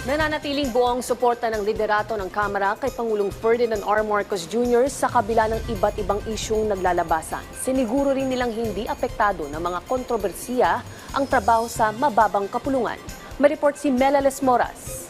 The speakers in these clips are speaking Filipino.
Nananatiling buong suporta ng liderato ng Kamara kay Pangulong Ferdinand R. Marcos Jr. sa kabila ng iba't ibang isyong naglalabasan. Siniguro rin nilang hindi apektado ng mga kontrobersiya ang trabaho sa mababang kapulungan. May report si Melales Moras.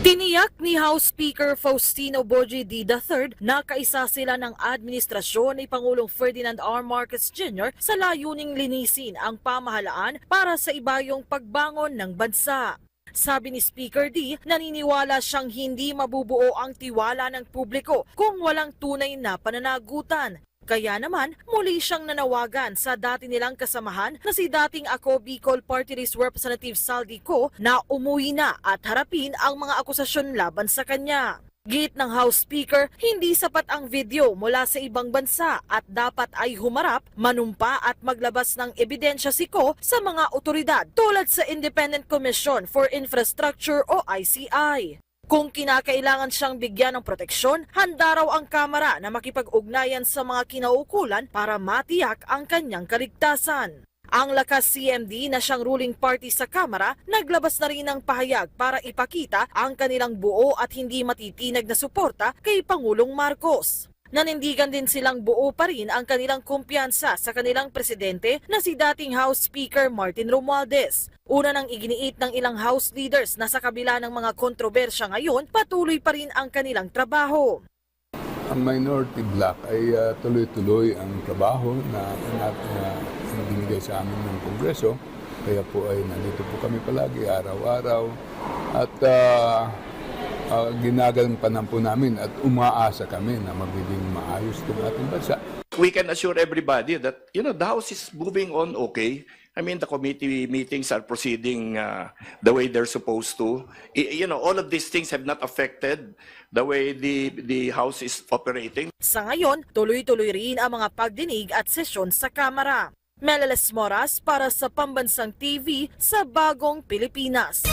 Tiniyak ni House Speaker Faustino Boji D. III na kaisa sila ng administrasyon ni Pangulong Ferdinand R. Marcos Jr. sa layuning linisin ang pamahalaan para sa ibayong pagbangon ng bansa. Sabi ni Speaker D, naniniwala siyang hindi mabubuo ang tiwala ng publiko kung walang tunay na pananagutan. Kaya naman, muli siyang nanawagan sa dati nilang kasamahan na si dating ako Bicol Party List Representative Saldi Co na umuwi na at harapin ang mga akusasyon laban sa kanya. Git ng House Speaker, hindi sapat ang video mula sa ibang bansa at dapat ay humarap, manumpa at maglabas ng ebidensya si Ko sa mga otoridad tulad sa Independent Commission for Infrastructure o ICI. Kung kinakailangan siyang bigyan ng proteksyon, handa raw ang Kamara na makipag-ugnayan sa mga kinaukulan para matiyak ang kanyang kaligtasan. Ang lakas CMD na siyang ruling party sa Kamara, naglabas na rin ng pahayag para ipakita ang kanilang buo at hindi matitinag na suporta kay Pangulong Marcos. Nanindigan din silang buo pa rin ang kanilang kumpiyansa sa kanilang presidente na si dating House Speaker Martin Romualdez. Una nang iginiit ng ilang House leaders na sa kabila ng mga kontrobersya ngayon, patuloy pa rin ang kanilang trabaho. Ang minority bloc ay ah, tuloy-tuloy ang trabaho na, na, na, na binigay sa amin ng Kongreso. Kaya po ay nandito po kami palagi araw-araw. At uh, uh, ginagampanan po namin at umaasa kami na magiging maayos itong ating bansa. we can assure everybody that you know the house is moving on okay i mean the committee meetings are proceeding uh, the way they're supposed to I- you know all of these things have not affected the way the the house is operating Sa ngayon, tuloy-tuloy rin ang mga pagdinig at sesyon sa Kamara. Melales Moras para sa Pambansang TV sa Bagong Pilipinas.